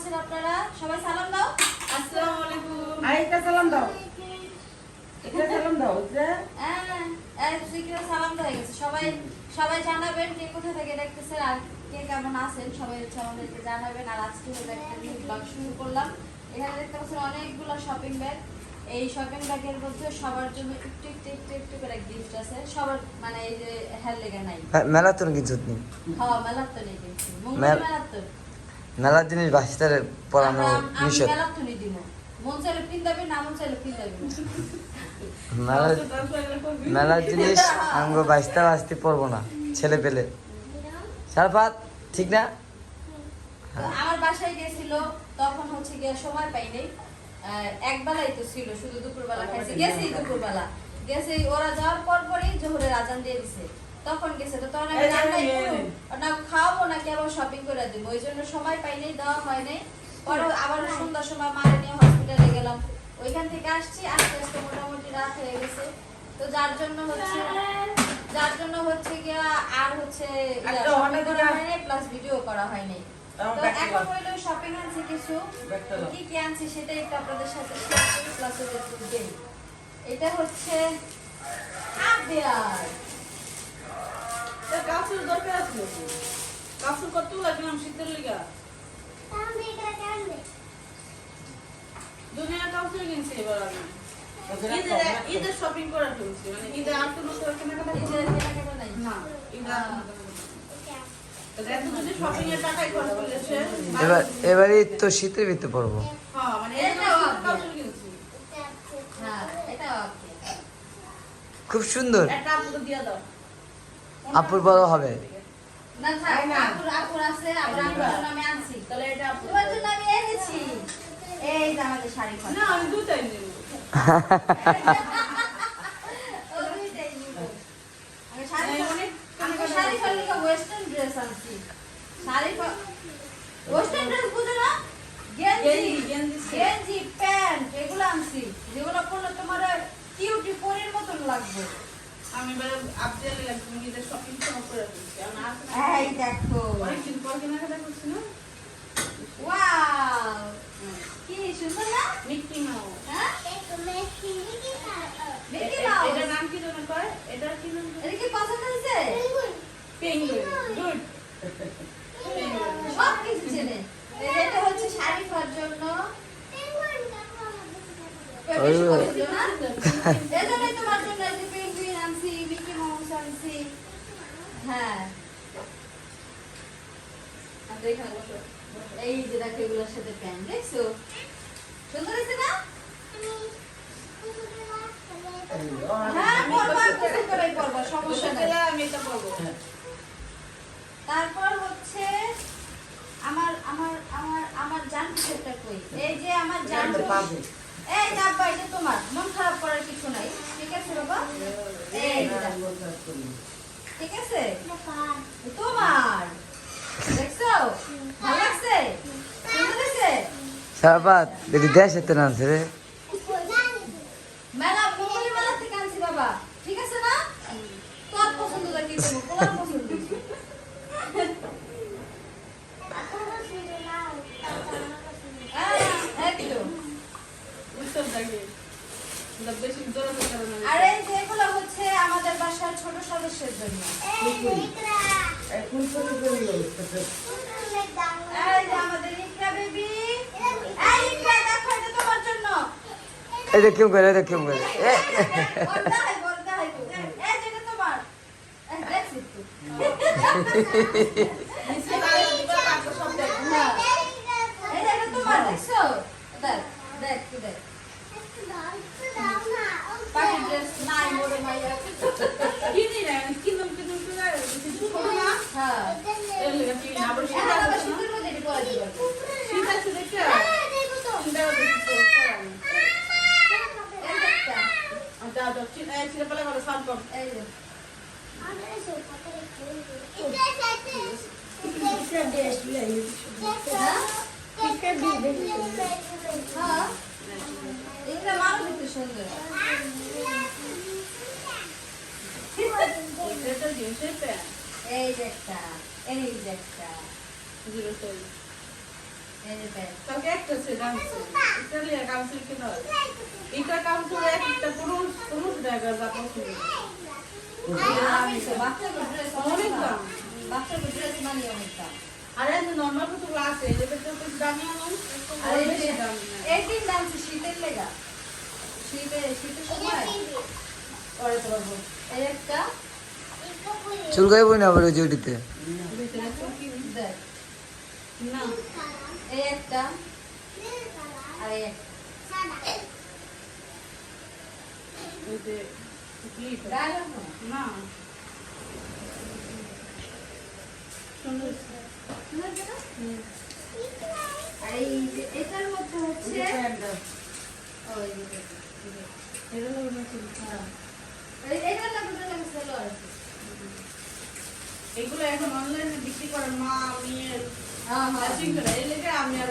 আছেন আপনারা? সবাই সালাম দাও। আসসালামু আলাইকুম। আর সালাম দাও। একটা সালাম দাও হ্যাঁ, সালাম তো হয়ে গেছে। সবাই সবাই জানাবেন কে কোথা থেকে দেখতেছেন আর কে কেমন আছেন। সবাই হচ্ছে আমাদেরকে জানাবেন। আর আজকে হলো একটা নিউ ব্লগ শুরু করলাম। এখানে দেখতে পাচ্ছেন অনেকগুলো শপিং ব্যাগ এই শপিং ব্যাগের মধ্যে সবার জন্য একটু একটু একটু একটু করে গিফট আছে। সবার মানে এই যে হেল লেগে নাই। মেলা তো কিছু নেই হ্যাঁ মেলার তো নেই কিন্তু। মঙ্গল মেল- মেলার জিনিস বাচ্চাদের পড়ানো নিষেধ। মেলার মন মন জিনিস আমগো বাঁচতে বাঁচতে পড়ব না ছেলে পেলে। সারপাত ঠিক না? আমার বাসায় গেছিল তখন হচ্ছে গিয়ে সময় পাই নাই। এক বেলাই তো ছিল শুধু দুপুরবেলা খাইছে। গেছি দুপুরবেলা। গেছে ওরা যাওয়ার পর পরই জোহরের আজান দিয়ে দিছে। তখন গেছে তো তখন আমি রান্নাই আবার শপিং করে দিব। ওই জন্য সময় পাই নাই দেওয়া হয় নাই। পরে আবার সন্ধ্যার সময় মারে নিয়ে হসপিটালে গেলাম। ওইখান থেকে আসছি আস্তে আস্তে মোটামুটি রাত হয়ে গেছে। তো যার জন্য হচ্ছে যার জন্য হচ্ছে গিয়া আর হচ্ছে অনেক করা দিন- হয় নাই প্লাস ভিডিও করা হয় নাই। তো এখন। হইল শপিং আনছি কিছু। কি কি আনছি সেটা একটু আপনাদের সাথে শেয়ার করি প্লাস এটা হচ্ছে আবিয়ার কাপড় দরকার আছে কাপড় কত লাগলাম শীতের লিগা। দুনিয়া কাপড় কিনছি এবার আমি। ঈদের শপিং করা ফেলছি। মানে ঈদের আর কোনো কেনাকাটা। কেনাকাটা নাই না। করেছে এবার এবারে তো শীতের ভিতরে পড়ব। হ্যাঁ মানে হ্যাঁ খুব সুন্দর। আপুর বড় হবে। না? থাক আপুর আপুর আছে আবার জন্য আমি আনছি। তাহলে এটা তোমার জন্য আমি এনেছি। এই যে আমাদের শাড়ি না আমি দুটাই নেব। ওয়েস্টার্ন ড্রেস আনছি। শাড়ি ওয়েস্টার্ন ড্রেস বুঝো না? গেঞ্জি। গেঞ্জি, প্যান্ট এগুলো আনছি। যেগুলো পরলে তোমার কিউটি পরের মতন লাগবে। আমি এবারে আপডেট লাগবে শপিং সব করে ফেলছি আমি আর এই দেখো অনেকদিন পর কেনাকাটা করছি না ওয়াও কি সুন্দর না মিক্কি মাউস হ্যাঁ মিকি এ- মাউস এটার নাম কি যেন কয় এটার কি নাম এটা কি পছন্দ হয়েছে পেঙ্গুইন গুড সব কিছু চেনে এই যে এটা হচ্ছে শাড়ি পরার জন্য বেশি পছন্দ না এজন্যই তোমার জন্য এই যে পেঙ্গুইন আনছি মিকি আনছি হ্যাঁ। আর এই যে দেখো এগুলোর সাথে প্যান্ট দেখছ সুন্দর হয়েছে না? হ্যাঁ বলব তারপর হচ্ছে আমার আমার আমার আমার জান কই? এই যে আমার জান এই এটা তোমার। মন খারাপ করার কিছু নাই। ঠিক আছে বাবা? এই যে দেখো। ঠিক আছে তোমার দেখছ ভালো লাগছে সুন্দর লাগছে সারপাত দেখি দেশ এতে নামছে রে মেলা মুম্বাই মেলা থেকে আনছি বাবা ঠিক আছে না তোর পছন্দ কি করব কোলার পছন্দ হ্যাঁ একদম উত্তর দাগে এটা বেশি জোরে করতে হবে না? আর এই যেগুলো হচ্ছে আমাদের বাসার ছোট সদস্যের জন্য এই কোন ছবি করে নিলো? এই যে আমাদের ইকরা বেবি এই ইকরা দেখো এটা তোমার জন্য এই দেখ কেউ করে এই দেখ কেউ করে। হয় বলতে হয় তো। এই যে এটা তোমার এই দেখছি তো। নিচে আর দিবা তারপর সব দেখো হ্যাঁ। এই যে এটা তোমার দেখছ দেখ দেখ তুই দেখ পার্টি ড্রেস নাই মোরে মাইয়া কিনি না কিনুন কিনুন কিনুন কিছু ছোট না হ্যাঁ এর লেগে কিনি না আবার শীত এখন আবার আছে না? শীতের মধ্যে এটি পরা দিবা শীত আছে দেখতে চিন্তা করতে কিছু করার নেই। এই দেখটা আচ্ছা, আচ্ছা, চিন্তা- এই ছেলে পেলে ভালো সাউন্ড কম। এই যে হ্যাঁ হ্যাঁ এগুলো কালকে একটা শীতের শীতের সময় পরে তো একটা চুল গাইবই না আবার ওই জুটিতে? না এই একটা আর এই একটা ওই যে ক্লিপ গায়ে লাগবে না? সুন্দর? আর এই এটার মধ্যে হচ্ছে। এগুলো এখন অনলাইনে বিক্রি করেন মা হ্যাঁ, হ্যাঁ। লেগে আমি আর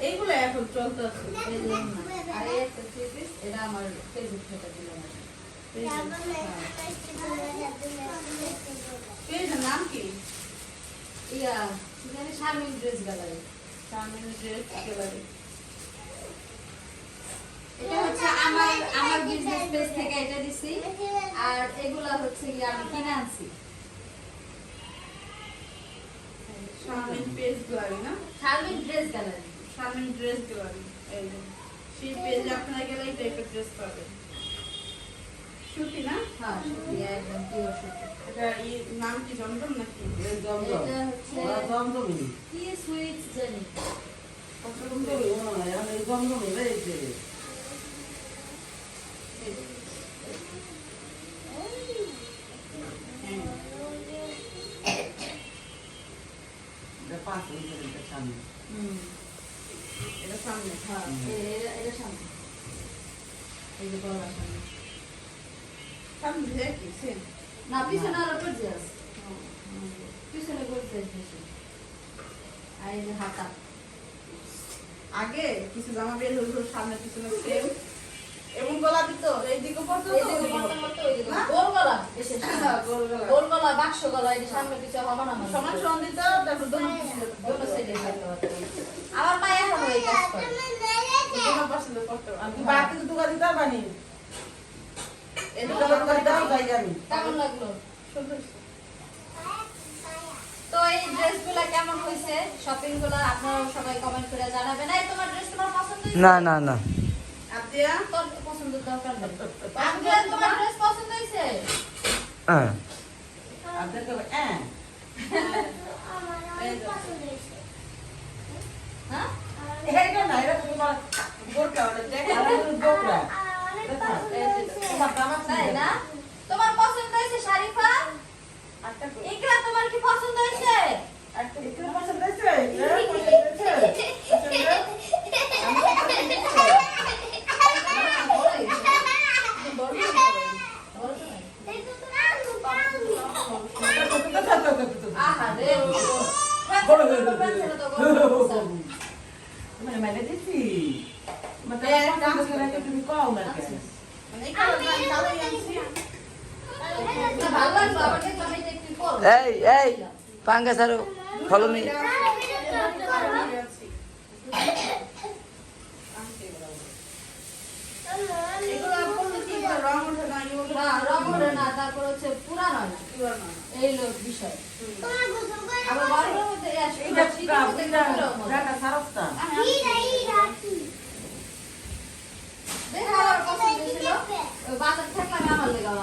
এইগুলো এখন চলতে আছে। আর এই একটা এটা আমার ফেসবুক থেকে পেজের নাম কি? ইয়া, জানি, শারমিন ড্রেস গ্যালারি সামনে ড্রেস একেবারে এটা হচ্ছে আমার আমার বিজনেস পেজ থেকে এটা দিছি। আর এগুলা হচ্ছে কি আমি কিনে আনছি। সামনে পেজ গ্যালারি না? শারমিন ড্রেস গ্যালারি সামনে ড্রেস গ্যালারি এই যে সেই পেজে আপনারা গেলে এই টাইপের ড্রেস পাবেন। সুতি না? হ্যাঁ সুতি একদম পিওর সুতি। এটা এই নাম কি জমজম নাকি? এটা হচ্ছে কি সুইট জানি হুম এটা সামনে হ্যাঁ এ- এটা এটা সামনে এই যে গলার সামনে সামনে দেখি সেম না পিছনে আরও গর্জিয়াস পিছনে গর্জিয়াস বেশি আর এই যে হাতা। আগে কিছু জামা বের হলো সামনে পিছনে সেম। এবং গলা দিত এই দিকে পড়তো এই? গোল গলা হ্যাঁ, গোল গলা। গোল গলা বাক্স গলা এই সামনে পিছনে হবে না মানে। সমান সমান দিত তারপর দোনো পিছনে দুটো সাইডে। আমার মা এখন ওই কাজ করে। দোনো পছন্দ করতো। বাকি দোকান দিতে পারি এই দোকান দুটো দোকান দাও যাই আমি কেমন লাগল সুন্দর তো এই ড্রেসগুলো কেমন হয়েছে? শপিংগুলো আপনারা সবাই কমেন্ট করে জানাবেন। এই তোমার ড্রেস তোমার পছন্দ হয়েছে? না না না। আতিয়া? তোর পছন্দের দরকার নেই। আঙ্কেল তোমার ড্রেস পছন্দ হয়েছে? হ্যাঁ। আপনার তো হ্যাঁ। হ্যাঁ? এটা না এটা তোমার বোরকা ওটা দেখ আর বোরকা। তাই না তোমার পছন্দ হয়েছে শারিফা? ইকরা তোমার কি পছন্দ হয়েছে? একটা একটু পছন্দ হয়েছে হ্যাঁ, পছন্দ হয়েছে আহা রে মানে মানে দিছি মানে কাজ করে তুমি কও না কেন মানে এই কালো কালোই আনছি ভালো লাগল আবার দেখলাম এটা একটু পরো এই এই পাঙ্গা সারো ফলো মি এগুলো বলতে কি করে রং ওঠে না এগুলো না রং ওঠে না তারপর হচ্ছে পুরানো না পুরানো এই লোক বিষয় আবার গরমের মধ্যে এই আসবে এটা শীতের মধ্যে এটা পুরো মজা। রাখা সারস্তা দেখো আমার পছন্দ ছিল ওই বাজার থাকলে আমি আমার লেগে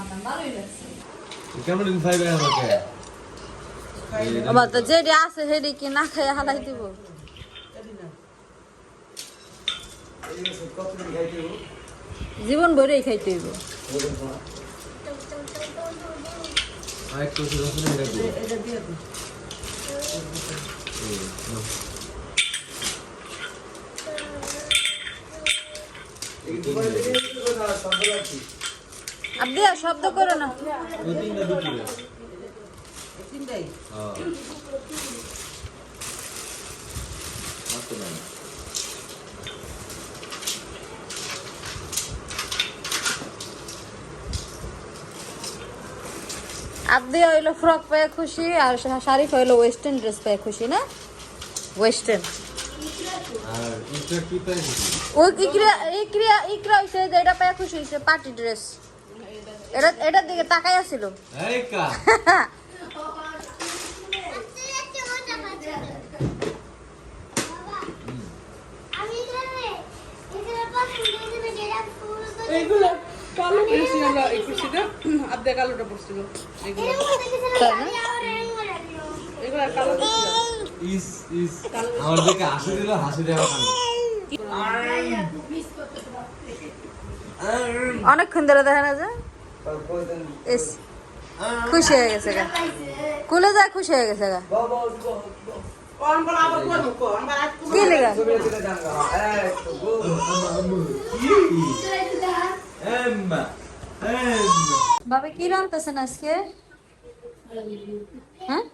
আনতাম ভালোই লাগছে কেমন খাইবে আমাকে আবার তো যেটি আছে সেটি কি না খাইয়া হালাই দিব? জীবন ভরেই খাইতে আর দেয়া শব্দ করো না। তিনটাই হ্যাঁ। আব্দিয়া হইল ফ্রক পেয়ে খুশি আর শারিফ হইল ওয়েস্টার্ন ড্রেস পেয়ে খুশি না? ওয়েস্টার্ন ও ইকরা ইকরা ইকরা হইছে যে এটা পেয়ে খুশি হইছে পার্টি ড্রেস এটা এটার দিকে তাকাই আছিল এই কা এইগুলো কালো পড়ছিল এই কুর্সিটা আর্ধেক কালোটা পড়ছিল এগুলো এগুলো কালো পড়ছিল ইস ইস আমার দিকে হাসি দিল হাসি দেওয়া কান্না অনেকক্ষণ ধরে দেখা না যে? এস খুশি হয়ে গেছে গা। কুলে যায় খুশি হয়ে গেছে গা। কি লেগা? এম্মা বাবে কি রান্তেছেন আজকে হ্যাঁ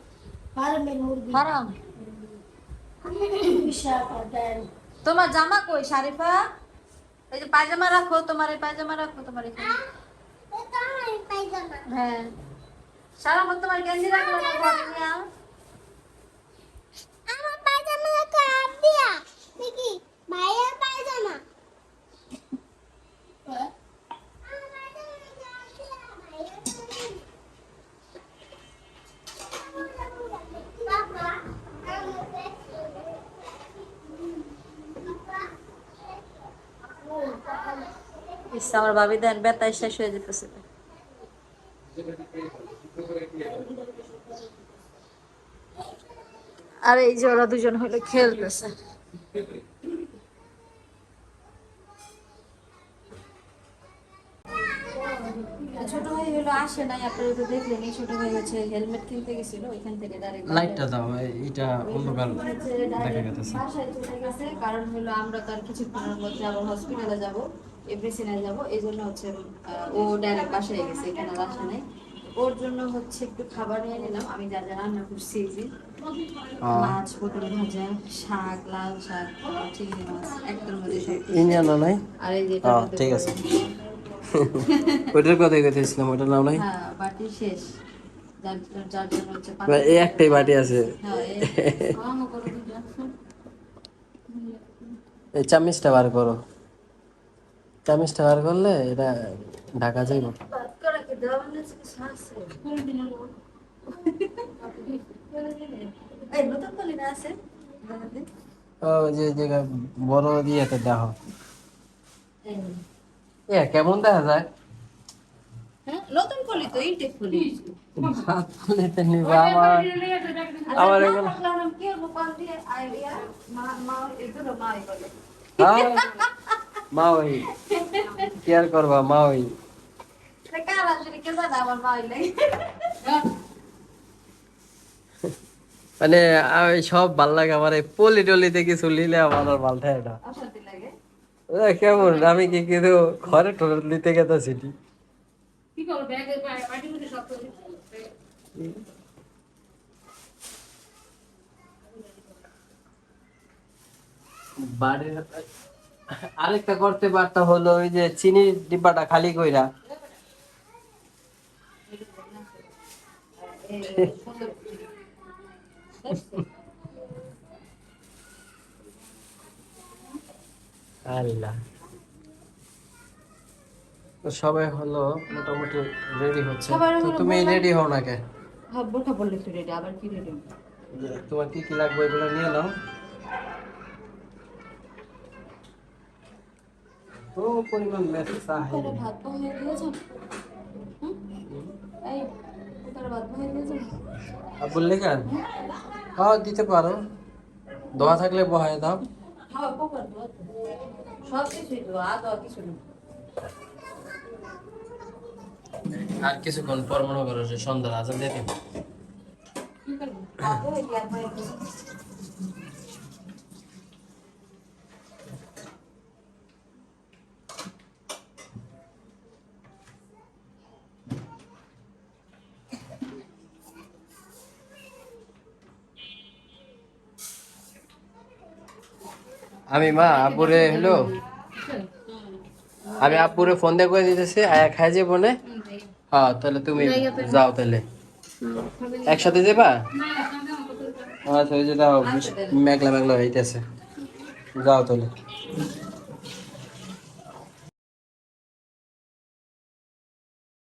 তোমার জামা কই শারিফা এই যে পায়জামা রাখো তোমার এই পায়জামা রাখো তোমার এখানে হ্যাঁ সারা তোমার গেঞ্জি রাখল না ঘরে নিয়ে আও। আমার পায়জামা খারাপ দিয়া দেখি ভাইয়ের পায়জামা আমার পায়জামা খারাপ দিয়া, ভাইয়ের পায়জামা। বাবা, আমার দেখছি। ইস, আমার ভাবি দেন বেতায় শেষ হয়ে যেতেছে আর এই যে ওরা দুজন হলো খেলতেছে। ছোট ভাই হলো আসে নাই আপনারা তো দেখলেন এই ছোট ভাই হচ্ছে হেলমেট কিনতে গেছিল ওইখান থেকে ডাইরেক্ট লাইটটা দাও এটা অন্ধকার দেখা গেছে বাসায় চলে গেছে। কারণ হলো আমরা তো আর কিছুক্ষণের মধ্যে আবার হসপিটালে যাব। এভরিসিনে যাব। এই জন্য হচ্ছে ও ডাইরেক্ট বাসায় গেছে এখানে আসে নাই। ওর জন্য হচ্ছে একটু খাবার নিয়ে নিলাম। আমি যা যা রান্না করছি যে মাছ পটল ভাজা শাক লাল শাক চিংড়ি মাছ নাই? আর এই যে ঠিক আছে। ওইটার কথাই ওইটার নাম নাই? হ্যাঁ বাটি শেষ। যার যার জন্য হচ্ছে এই একটাই বাটি আছে। হ্যাঁ এই চামিচটা বার করো। চামিচটা বার করলে এটা ঢাকা যাইব মানে? ও যে বড় দিয়েতে দেখো এ কেমন দেখা যায় হ্যাঁ আমার হ্যাঁ, মা ওই কেয়ার করবা মা ওই মানে আমি সব ভালো লাগে আমার এই পলি টলিতে কিছু লিলে আমার আর ভালো থাকে না। অশান্তি লাগে? এ, কেমন? আমি কি কিন্তু ঘরে টোরে নিতে গেছি বাড়ির আরেকটা করতে পারতা হলো ওই যে চিনির ডিব্বাটা খালি কইরা। আল্লাহ। তো সবাই হলো মোটামুটি রেডি হচ্ছে। তো তুমি রেডি হও না কে? হ্যাঁ বোরখা পড়লে তো রেডি আবার কি রেডি তোমার কি কি লাগবে এগুলো নিয়ে নাও। তো পরিমাণ মেসেজ করে ভাত বহাই দিয়েছেন এই করে ভাত বহাই দিয়েছেন আর বললে কেন হ্যাঁ দিতে পারো। দোয়া থাকলে বহায় দাও। হ্যাঁ পোকার দুয়া সব কিছুই তো আ কিছু নেই। আর কিছুক্ষণ পর মনে করো যে সন্ধ্যার আজান দিয়ে দিবে কি করব ভাত বহাই দিয়ে আর বহাই দিয়ে। আমি মা আপুরে হ্যালো আমি আপুরে ফোন দিয়ে করে দিতেছি আয়া খাই যে বনে হ্যাঁ তাহলে তুমি যাও তাহলে একসাথে যাবা আচ্ছা ওই যে মেঘলা মেঘলা হইতেছে যাও তাহলে